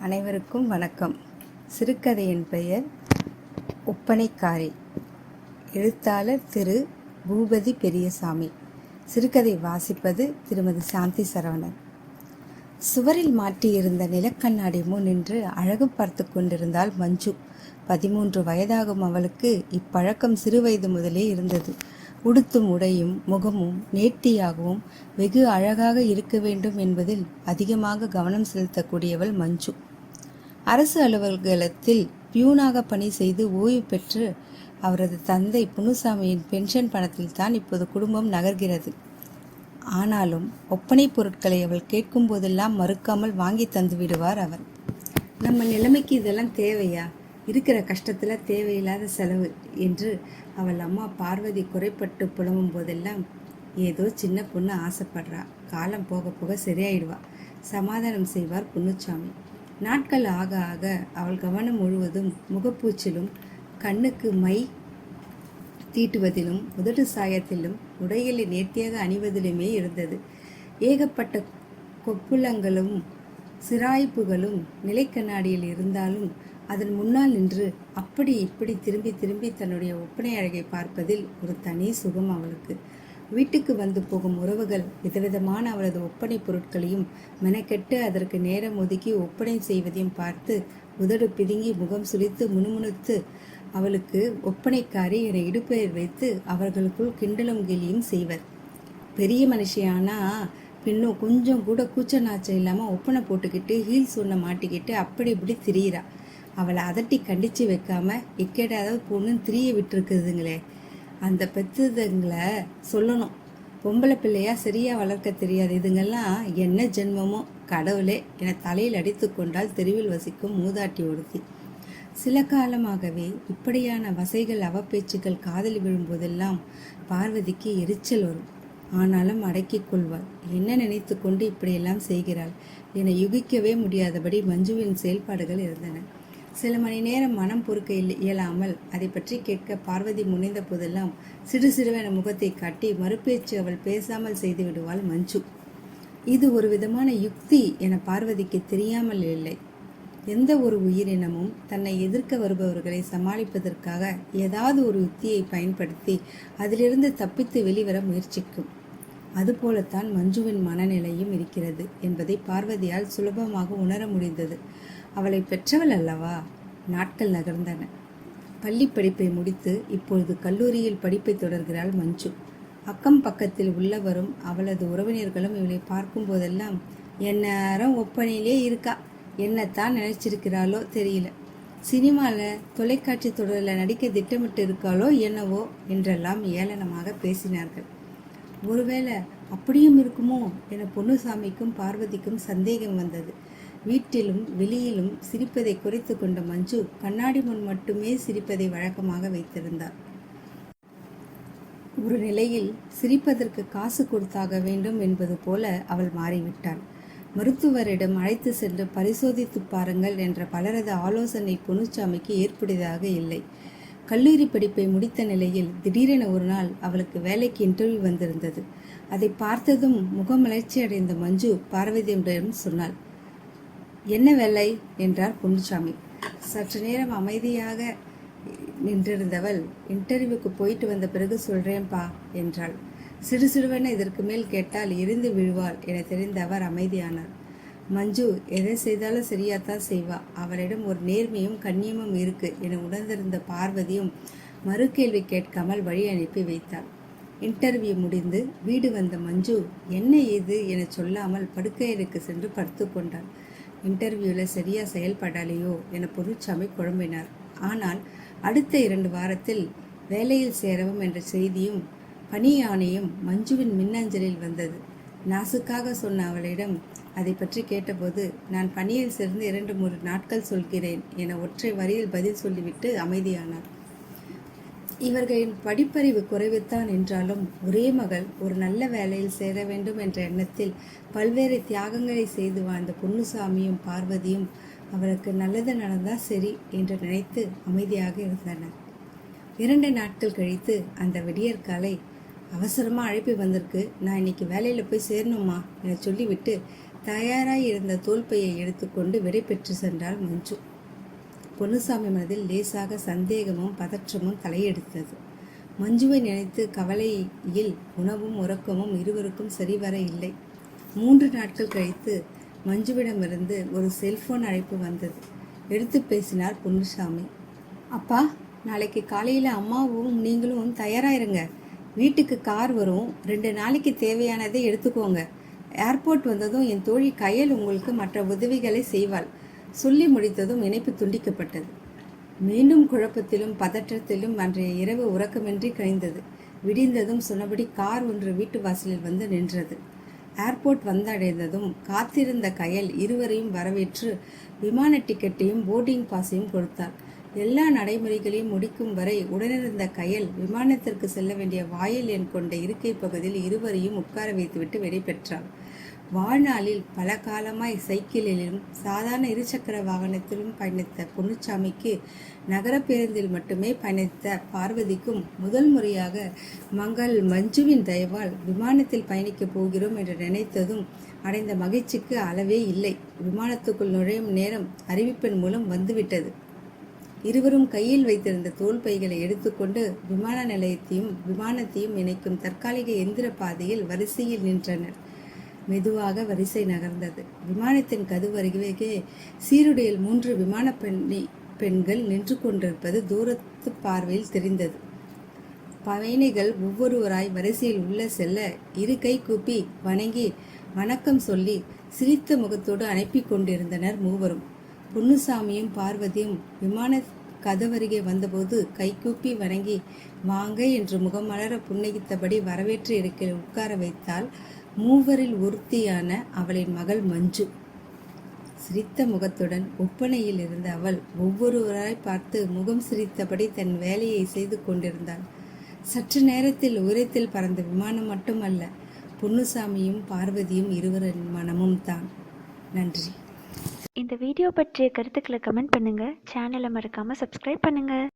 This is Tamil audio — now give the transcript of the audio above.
அனைவருக்கும் வணக்கம். சிறுகதையின் பெயர் ஒப்பனைக்காரி எழுத்தாளர் திரு. பூபதி பெரியசாமி. சிறுகதை வாசிப்பது திருமதி சாந்தி சரவணன். சுவரில் மாட்டியிருந்த நிலக்கண்ணாடி முன் நின்று அழகு பார்த்து கொண்டிருந்தாள் மஞ்சு. பதிமூன்று வயதாகும் அவளுக்கு இப்பழக்கம் சிறுவயது முதலே இருந்தது. உடுத்தும் உடையும் முகமும் நேர்த்தியாகவும் வெகு அழகாக இருக்க வேண்டும் என்பதில் அதிகமாக கவனம் செலுத்தக்கூடியவள் மஞ்சு. அரசு அலுவலகத்தில் பியூனாக பணி செய்து ஓய்வு பெற்று அவரது தந்தை புனுசாமியின் பென்ஷன் பணத்தில் தான் இப்போது குடும்பம் நகர்கிறது. ஆனாலும் ஒப்பனை பொருட்களை அவள் கேட்கும் போதெல்லாம் மறுக்காமல் வாங்கி தந்து விடுவார் அவர். நம்ம நிலைமைக்கு இதெல்லாம் தேவையா? இருக்கிற கஷ்டத்தில் தேவையில்லாத செலவு என்று அவள் அம்மா பார்வதி குறைப்பட்டு புலம்பும் போதெல்லாம் ஏதோ சின்ன பொண்ணு ஆசைப்படுறா. காலம் போக போக சரியாயிடுவா. சமாதானம் செய்வார் புன்னுச்சாமி. நாட்கள் ஆக ஆக அவள் கவனம் முழுவதும் முகப்பூச்சிலும் கண்ணுக்கு மை தீட்டுவதிலும் உதடு சாயத்திலும் உடைகளை நேர்த்தியாக அணிவதிலுமே இருந்தது. ஏகப்பட்ட கொப்புளங்களும் சிராய்ப்புகளும் நிலைக்கண்ணாடியில் இருந்தாலும் அதன் முன்னால் நின்று அப்படி இப்படி திரும்பி திரும்பி தன்னுடைய ஒப்பனை அழகை பார்ப்பதில் ஒரு தனி சுகம் அவளுக்கு. வீட்டுக்கு வந்து போகும் உறவுகள் விதவிதமான அவளது ஒப்பனை பொருட்களையும் மெனக்கெட்டு அதற்கு நேரம் ஒதுக்கி ஒப்பனை செய்வதையும் பார்த்து உதடு பிதுங்கி முகம் சுழித்து முணுமுணுத்து அவளுக்கு ஒப்பனைக்காரி என இடுப்பெயர் வைத்து அவர்களுக்குள் கிண்டலும் கிளியும் செய்வர். பெரிய மனுஷியானா பின்னும் கொஞ்சம் கூட கூச்ச நாச்சம் இல்லாமல் ஒப்பனை போட்டுக்கிட்டு ஹீல்ஸ் ஒன்றை மாட்டிக்கிட்டு அப்படி இப்படி திரியிறா. அவளை அதட்டி கண்டித்து வைக்காம இக்கேடாவது பொண்ணுன்னு திரிய விட்டுருக்குதுங்களே. அந்த பெற்றதுங்களை சொல்லணும். பொம்பளை பிள்ளையா சரியா வளர்க்க தெரியாது. இதுங்கெல்லாம் என்ன ஜென்மமோ? கடவுளே என தலையில் அடித்து கொண்டால் தெருவில் வசிக்கும் மூதாட்டி ஒருத்தி. சில காலமாகவே இப்படியான வசைகள் அவப்பேச்சுக்கள் காதலி விழும்போதெல்லாம் பார்வதிக்கு எரிச்சல் வரும். ஆனாலும் அடக்கிக் கொள்வாள். என்ன நினைத்து கொண்டு இப்படியெல்லாம் செய்கிறாள்? என யுகிக்கவே முடியாதபடி மஞ்சுவின் செயல்பாடுகள் இருந்தன. சில மணி நேரம் மனம் பொறுக்க இயலாமல் அதை பற்றி கேட்க பார்வதி முனைந்த போதெல்லாம் சிறு சிறுவென முகத்தை காட்டி மறுபேச்சு அவள் பேசாமல் செய்து விடுவாள் மஞ்சு. இது ஒரு விதமான யுக்தி என பார்வதிக்கு தெரியாமல் இல்லை. எந்த ஒரு உயிரினமும் தன்னை எதிர்க்க வருபவர்களை சமாளிப்பதற்காக ஏதாவது ஒரு யுக்தியை பயன்படுத்தி அதிலிருந்து தப்பித்து வெளிவர முயற்சிக்கும். அதுபோலத்தான் மஞ்சுவின் மனநிலையும் இருக்கிறது என்பதை பார்வதியால் சுலபமாக உணர முடிந்தது. அவளை பெற்றவள் அல்லவா? நாட்கள் நகர்ந்தன. பள்ளி படிப்பை முடித்து இப்பொழுது கல்லூரியில் படிப்பை தொடர்கிறாள் மஞ்சு. அக்கம் பக்கத்தில் உள்ளவரும் அவளது உறவினர்களும் இவளை பார்க்கும் போதெல்லாம் எந்நேரம் ஒப்பனையிலே இருக்கா? என்னத்தான் நினைச்சிருக்கிறாளோ தெரியல. சினிமாவில் தொலைக்காட்சி தொடரில் நடிக்க திட்டமிட்டு இருக்காளோ என்னவோ? என்றெல்லாம் ஏளனமாக பேசினார்கள். ஒருவேளை அப்படியும் இருக்குமோ என பொன்னுசாமிக்கும் பார்வதிக்கும் சந்தேகம் வந்தது. வீட்டிலும் வெளியிலும் சிரிப்பதை குறைத்து கொண்ட மஞ்சு கண்ணாடி முன் மட்டுமே சிரிப்பதை வழக்கமாக வைத்திருந்தார். ஒரு நிலையில் சிரிப்பதற்கு காசு கொடுத்தாக வேண்டும் என்பது போல அவள் மாறிவிட்டாள். மருத்துவரிடம் அழைத்து சென்று பரிசோதித்து பாருங்கள் என்ற பலரது ஆலோசனை பொன்னுச்சாமிக்கு ஏற்புடையதாக இல்லை. கல்லூரி படிப்பை முடித்த நிலையில் திடீரென ஒரு நாள் அவளுக்கு வேலைக்கு இன்டர்வியூ வந்திருந்தது. அதை பார்த்ததும் முகமலர்ச்சி அடைந்த மஞ்சு பார்வதியிடம் சொன்னாள் என்ன வேலை? என்றார் பொன்னுசாமி சற்று நேரம் அமைதியாக நின்றிருந்தவள் இன்டர்வியூக்கு போயிட்டு வந்த பிறகு சொல்றேன்பா என்றாள். சிறு சிறுவென இதற்கு மேல் கேட்டால் எரிந்து விழுவாள் என தெரிந்த அவர் அமைதியானார். மஞ்சு எதை செய்தாலும் சரியாத்தான் செய்வா. அவரிடம் ஒரு நேர்மையும் கண்ணியமும் இருக்கு என உணர்ந்திருந்த பார்வதியும் மறு கேள்வி கேட்காமல் வழி அனுப்பி வைத்தாள். இன்டர்வியூ முடிந்து வீடு வந்த மஞ்சு என்ன இது? என சொல்லாமல் படுக்கையருக்கு சென்று படுத்து கொண்டாள். இன்டர்வியூவில் சரியா செயல்படலையோ என பொருட்சாமி குழம்பினார். ஆனால் அடுத்த இரண்டு வாரத்தில் வேலையில் சேரவும் என்ற செய்தியும் பணியானையும் மஞ்சுவின் மின்னஞ்சலில் வந்தது. நாசுக்காக சொன்ன அவளிடம் அதை பற்றி கேட்டபோது நான் பணியில் சேர்ந்து இரண்டு மூன்று நாட்கள் சொல்கிறேன் என ஒற்றை வரியில் பதில் சொல்லிவிட்டு அமைதியானார் இவர்களின் படிப்பறிவு குறைவுத்தான் என்றாலும் ஒரே மகள் ஒரு நல்ல வேலையில் சேர வேண்டும் என்ற எண்ணத்தில் பல்வேறு தியாகங்களை செய்து வாழ்ந்த பொன்னுசாமியும் பார்வதியும் அவருக்கு நல்லது நடந்தால் சரி என்று நினைத்து அமைதியாக இருந்தனர் இரண்டு நாட்கள் கழித்து அந்த விடியற்காலை அவசரமாக அழைப்பு வந்திருக்கு. நான் இன்னைக்கு வேலையில் போய் சேரணுமா என சொல்லிவிட்டு தயாராக இருந்த தோல்பையை எடுத்துக்கொண்டு விடை பெற்று சென்றாள் மஞ்சு. பொன்னுசாமி மனதில் லேசாக சந்தேகமும் பதற்றமும் தலையெடுத்தது. மஞ்சுவை நினைத்து கவலையில் உணவும் உறக்கமும் இருவருக்கும் சரிவர இல்லை. மூன்று நாட்கள் கழித்து மஞ்சுவிடமிருந்து ஒரு செல்போன் அழைப்பு வந்தது. எடுத்து பேசினார் பொன்னுசாமி. அப்பா நாளைக்கு காலையில் அம்மாவும் நீங்களும் தயாராயிருங்க. வீட்டுக்கு கார் வரும். ரெண்டு நாளைக்கு தேவையானதை எடுத்துக்கோங்க. ஏர்போர்ட் வந்ததும் என் தோழி கையல் உங்களுக்கு மற்ற உதவிகளை செய்வாள். சொல்லி முடித்ததும் இணைப்பு துண்டிக்கப்பட்டது. மீண்டும் குழப்பத்திலும் பதற்றத்திலும் அன்றைய இரவு உறக்கமின்றி கழிந்தது. விடிந்ததும் சொன்னபடி கார் ஒன்று வீட்டு வாசலில் வந்து நின்றது. ஏர்போர்ட் வந்தடைந்ததும் காத்திருந்த கயல் இருவரையும் வரவேற்று விமான டிக்கெட்டையும் போர்டிங் பாஸையும் கொடுத்தார் எல்லா நடைமுறைகளையும் முடிக்கும் வரை உடனிருந்த கயல் விமானத்திற்கு செல்ல வேண்டிய வாயில் எண் கொண்ட இருக்கை பகுதியில் இருவரையும் உட்கார வைத்துவிட்டு விடைபெற்றார் வாழ்நாளில் பல காலமாய் சைக்கிளிலும் சாதாரண இருசக்கர வாகனத்திலும் பயணித்த பொன்னுச்சாமிக்கு நகர பேருந்தில் மட்டுமே பயணித்த பார்வதிக்கும் முதல் முறையாக மங்கள் மஞ்சுவின் தயவால் விமானத்தில் பயணிக்கப் போகிறோம் என்று நினைத்ததும் அடைந்த மகிழ்ச்சிக்கு அளவே இல்லை. விமானத்துக்குள் நுழையும் நேரம் அறிவிப்பின் மூலம் வந்துவிட்டது. இருவரும் கையில் வைத்திருந்த தோல் பைகளை எடுத்துக்கொண்டு விமான நிலையத்தையும் விமானத்தையும் இணைக்கும் தற்காலிக எந்திர பாதையில் வரிசையில் நின்றனர். மெதுவாக வரிசை நகர்ந்தது. விமானத்தின் கதவு அருகே சீருடையில் மூன்று விமான பெண்ணி பெண்கள் நின்று கொண்டிருப்பது தூரத்து பார்வையில் தெரிந்தது. பயணிகள் ஒவ்வொருவராய் வரிசையில் உள்ள செல்ல இரு கை கூப்பி வணங்கி வணக்கம் சொல்லி சிரித்த முகத்தோடு அனுப்பி கொண்டிருந்தனர் மூவரும். பொன்னுசாமியும் பார்வதியும் விமான கதவருகே வந்தபோது கைகூப்பி வணங்கி வாங்க என்று முகமலர புன்னகித்தபடி வரவேற்று இருக்கையில் உட்கார வைத்தால் மூவரில் ஒருத்தியான அவளின் மகள் மஞ்சு. சிரித்த முகத்துடன் ஒப்பனையில் இருந்த அவள் ஒவ்வொருவராய் பார்த்து முகம் சிரித்தபடி தன் வேலையை செய்து கொண்டிருந்தாள். சற்று நேரத்தில் உயரத்தில் பறந்த விமானம் மட்டுமல்ல பொன்னுசாமியும் பார்வதியும் இருவரின் மனமும் தான். நன்றி. இந்த வீடியோ பற்றிய கருத்துக்களை கமெண்ட் பண்ணுங்கள் சேனலை மறக்காமல் சப்ஸ்கிரைப் பண்ணுங்கள்